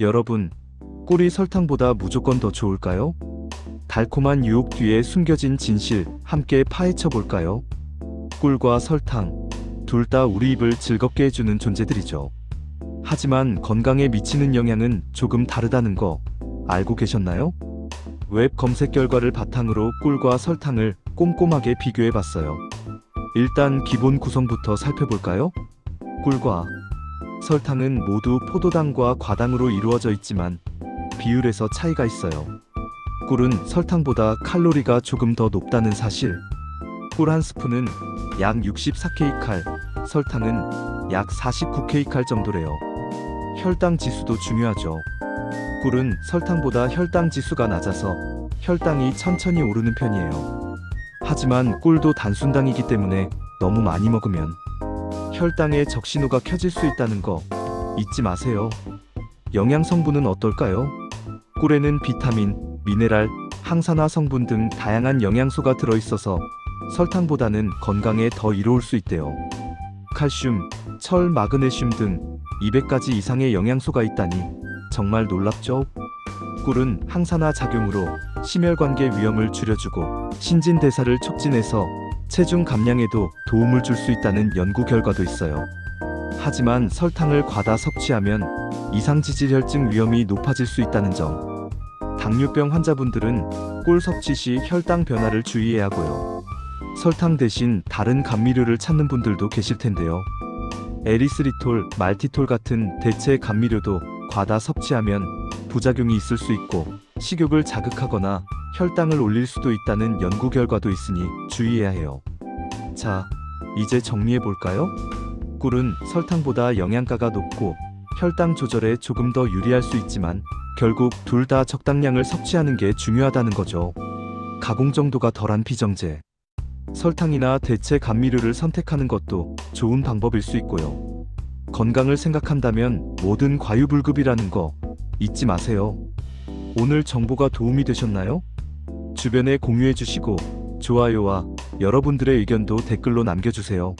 여러분, 꿀이 설탕보다 무조건 더 좋을까요? 달콤한 유혹 뒤에 숨겨진 진실 함께 파헤쳐 볼까요? 꿀과 설탕, 둘 다 우리 입을 즐겁게 해주는 존재들이죠. 하지만 건강에 미치는 영향은 조금 다르다는 거 알고 계셨나요? 웹 검색 결과를 바탕으로 꿀과 설탕을 꼼꼼하게 비교해 봤어요. 일단 기본 구성부터 살펴볼까요? 꿀과 설탕은 모두 포도당과 과당으로 이루어져 있지만 비율에서 차이가 있어요. 꿀은 설탕보다 칼로리가 조금 더 높다는 사실. 꿀 한 스푼은 약 64kcal, 설탕은 약 49kcal 정도래요. 혈당 지수도 중요하죠. 꿀은 설탕보다 혈당 지수가 낮아서 혈당이 천천히 오르는 편이에요. 하지만 꿀도 단순당이기 때문에 너무 많이 먹으면 혈당의 적신호가 켜질 수 있다는 거 잊지 마세요. 영양 성분은 어떨까요? 꿀에는 비타민, 미네랄, 항산화 성분 등 다양한 영양소가 들어있어서 설탕보다는 건강에 더 이로울 수 있대요. 칼슘, 철, 마그네슘 등 200가지 이상의 영양소가 있다니 정말 놀랍죠? 꿀은 항산화 작용으로 심혈관계 위험을 줄여주고 신진대사를 촉진해서 체중 감량에도 도움을 줄 수 있다는 연구 결과도 있어요. 하지만 설탕을 과다 섭취하면 이상지질혈증 위험이 높아질 수 있다는 점. 당뇨병 환자분들은 꿀 섭취 시 혈당 변화를 주의해야 하고요. 설탕 대신 다른 감미료를 찾는 분들도 계실 텐데요. 에리스리톨, 말티톨 같은 대체 감미료도 과다 섭취하면 부작용이 있을 수 있고 식욕을 자극하거나 혈당을 올릴 수도 있다는 연구 결과도 있으니 주의해야 해요. 자, 이제 정리해 볼까요? 꿀은 설탕보다 영양가가 높고 혈당 조절에 조금 더 유리할 수 있지만 결국 둘 다 적당량을 섭취하는 게 중요하다는 거죠. 가공 정도가 덜한 비정제. 설탕이나 대체 감미료를 선택하는 것도 좋은 방법일 수 있고요. 건강을 생각한다면 모든 과유불급이라는 거 잊지 마세요. 오늘 정보가 도움이 되셨나요? 주변에 공유해 주시고 좋아요와 여러분들의 의견도 댓글로 남겨주세요.